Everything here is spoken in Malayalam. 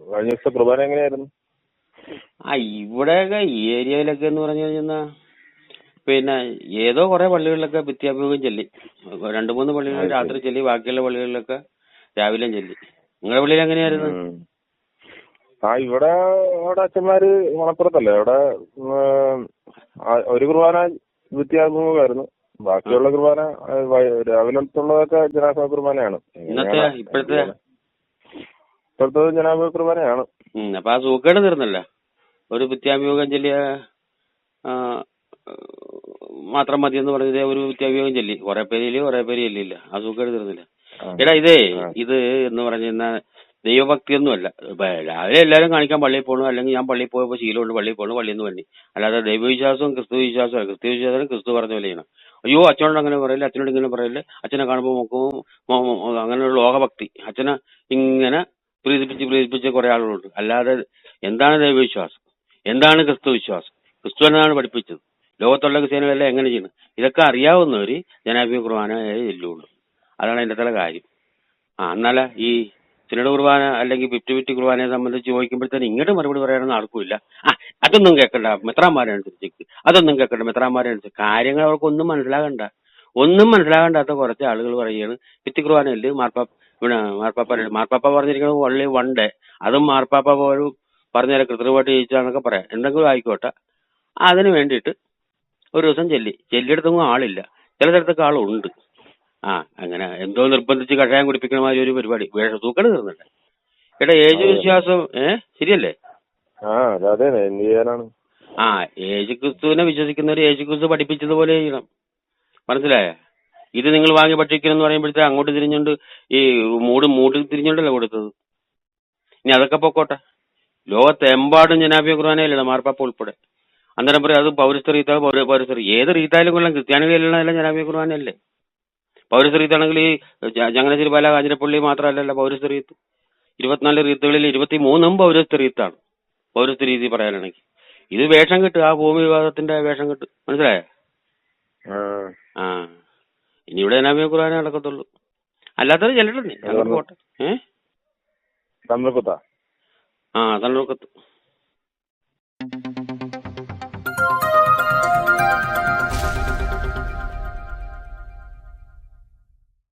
കഴിഞ്ഞ ദിവസത്തെ കുർബാന എങ്ങനെയായിരുന്നു? ആ ഇവിടെയൊക്കെ ഈ ഏരിയയിലൊക്കെ എന്ന് പറഞ്ഞു കഴിഞ്ഞാൽ പിന്നെ ഏതോ കുറെ പള്ളികളിലൊക്കെ വിദ്യാഭ്യാസം ചൊല്ലി. രണ്ടു മൂന്ന് പള്ളികളിൽ. രാത്രി ചൊല്ലി ബാക്കിയുള്ള പള്ളികളിലൊക്കെ രാവിലെയും ചൊല്ലി. നിങ്ങളുടെ പള്ളിയിൽ എങ്ങനെയായിരുന്നു. ആ ഇവിടെ അവിടെ അച്ഛന്മാര് മണപ്പുറത്തല്ലേ അവിടെ ഒരു കുർബാന വിദ്യാഭ്യാസമായിരുന്നു ബാക്കിയുള്ള കുർബാന രാവിലെ ഉള്ളതൊക്കെ ജനാസ കുർബാനയാണ്. ഇന്നത്തെ ഇപ്പോഴത്തെ ഇപ്പോഴത്തെ ജനാബ് കുർബാനയാണ് അപ്പൊ ആ സൂക്കേട് തീർന്നല്ല. ഒരു വിദ്യാഭ്യോഗം ചൊല്ലിയ മാത്രം മതി എന്ന് പറഞ്ഞത് ഒരു വിദ്യാഭ്യോഗം ചൊല്ലി. കുറെ പേരിൽ കുറെ പേര് ചൊല്ലിയില്ല. ആ സൂക്കേട് തീർന്നില്ല. എടാ ഇതേ. ഇത് എന്ന് പറഞ്ഞ ദൈവഭക്തിയൊന്നുമല്ല. ഇപ്പൊ രാവിലെ എല്ലാവരും കാണിക്കാൻ പള്ളിയിൽ പോകണം അല്ലെങ്കിൽ ഞാൻ പള്ളിയിൽ പോയപ്പോൾ ശീലമുണ്ട് പള്ളിയിൽ പോകണം പള്ളിയിൽ നിന്ന് വേണ്ടി അല്ലാതെ ദൈവവിശ്വാസവും ക്രിസ്തു വിശ്വാസവും ക്രിസ്തു വിശ്വാസം ക്രിസ്തു പറഞ്ഞ പോലെ ചെയ്യണം അയ്യോ അച്ഛനോട് അങ്ങനെ പറയില്ല അച്ഛനോട് ഇങ്ങനെ പറയില്ല? അച്ഛനെ കാണുമ്പോൾ നോക്കും അങ്ങനെ ഒരു ലോകഭക്തി. അച്ഛനെ ഇങ്ങനെ പ്രീതിപ്പിച്ച് പ്രീതിപ്പിച്ച കുറെ ആളുകളുണ്ട്. അല്ലാതെ എന്താണ് ദൈവവിശ്വാസം? എന്താണ് ക്രിസ്തു വിശ്വാസം ക്രിസ്തു എന്നാണ് പഠിപ്പിച്ചത്. ലോകത്തുള്ള ക്രിസ്ത്യാനികളെല്ലാം എങ്ങനെ ചെയ്യണം ഇതൊക്കെ അറിയാവുന്നവർ ജനാഭിയ കുർബാനയെ ചെല്ലുള്ളൂ അതാണ് അതിന്റെ തല കാര്യം. ആ എന്നാല ഈ സിനഡ് കുർബാന അല്ലെങ്കിൽ ഫിഫ്റ്റി ഫിഫ്റ്റി കുർബാനയെ സംബന്ധിച്ച് ചോദിക്കുമ്പോഴത്തേന് ഇങ്ങോട്ട് മറുപടി പറയാനൊന്നും ആർക്കുമില്ല അതൊന്നും കേൾക്കണ്ട. മെത്രാന്മാരെ അനുസരിച്ച് അതൊന്നും കേൾക്കണ്ട. മെത്രാന്മാരെ അനുസരിച്ച് കാര്യങ്ങൾ അവർക്കൊന്നും മനസ്സിലാകണ്ട. ഒന്നും മനസ്സിലാകണ്ടാത്ത കുറച്ച് ആളുകൾ പറയുകയാണ് ഫിഫ്റ്റി കുർബാനയല്ലേ? മാർപ്പാപ്പ ഇവിടെ മാർപ്പാപ്പ മാർപ്പാപ്പ പറഞ്ഞിരിക്കുന്നത് ഒള്ളി വൺ ഡേ അതും മാർപ്പാപ്പ പോലും പറഞ്ഞാൽ കൃത്രിമമായിട്ട് ചെയ്യിച്ചാന്നൊക്കെ പറയാം. എന്തെങ്കിലും ആയിക്കോട്ടെ. അതിന് വേണ്ടിയിട്ട് ഒരു ദിവസം ചെല്ലി. ചെല്ലിയെടുത്തൊന്നും ആളില്ല. ചില സ്ഥലത്തൊക്കെ ആളുണ്ട്. ആ അങ്ങനെ എന്തോ നിർബന്ധിച്ച് കഷായം കുടിപ്പിക്കണ മാതിരി ഒരു പരിപാടി. വേഷ തൂക്കണ് തീർന്നില്ല. എടാ ഏജ് വിശ്വാസം ഏ? ശരിയല്ലേ? ആ ഏജ് ക്രിസ്തുവിനെ വിശ്വസിക്കുന്നവർ ഏജ് ക്രിസ്തു പഠിപ്പിച്ചതുപോലെ ചെയ്യണം. മനസ്സിലായോ? ഇത് നിങ്ങൾ വാങ്ങി ഭക്ഷിക്കണം എന്ന് പറയുമ്പോഴത്തെ അങ്ങോട്ട് തിരിഞ്ഞുകൊണ്ട് ഈ മൂട് മൂട് തിരിഞ്ഞുകൊണ്ടല്ലേ കൊടുത്തത്? ഇനി അതൊക്കെ പൊക്കോട്ടെ. ലോകത്തെമ്പാടും ജനാഭ്യ കുർബാനയിലാണ് മാർപ്പാപ്പ ഉൾപ്പെടെ. അന്നേരം പറയും അത് പൗരസ്ത്യ റീത്ത പൗര പൗരസ്ത്യ ഏത് റീത്തായാലും കൊള്ളാം. ക്രിസ്ത്യാനികളെല്ലാം ജനാഭ്യ കുർബാനയല്ലേ? പൗരസ്ത്യ റീത്താണെങ്കിൽ ഈ ചങ്ങനശ്ശേരി പാല കാഞ്ഞിരപ്പള്ളി മാത്രമല്ലല്ലോ പൗരസ്ത്യ റീത്ത്. ഇരുപത്തിനാല് റീത്തുകളിൽ ഇരുപത്തി മൂന്നും പൗരസ്ത്യ റീത്താണ്. പൗരസ്ത്യ രീതി പറയാനാണെങ്കിൽ. ഇത് വേഷം കിട്ടും ആ ഭൂമി വിവാദത്തിന്റെ വേഷം കിട്ടും. മനസ്സിലായോ? ആ. ഇനി ഇവിടെ ജനാമിയ കുർബാന നടക്കത്തുള്ളൂ. അല്ലാത്തത് ചെല്ലട്ടെ അങ്ങോട്ട് പോട്ടെ ഏ? തമ്മിൽക്കുത്താ ആ തണ്ണൂർക്കത്ത്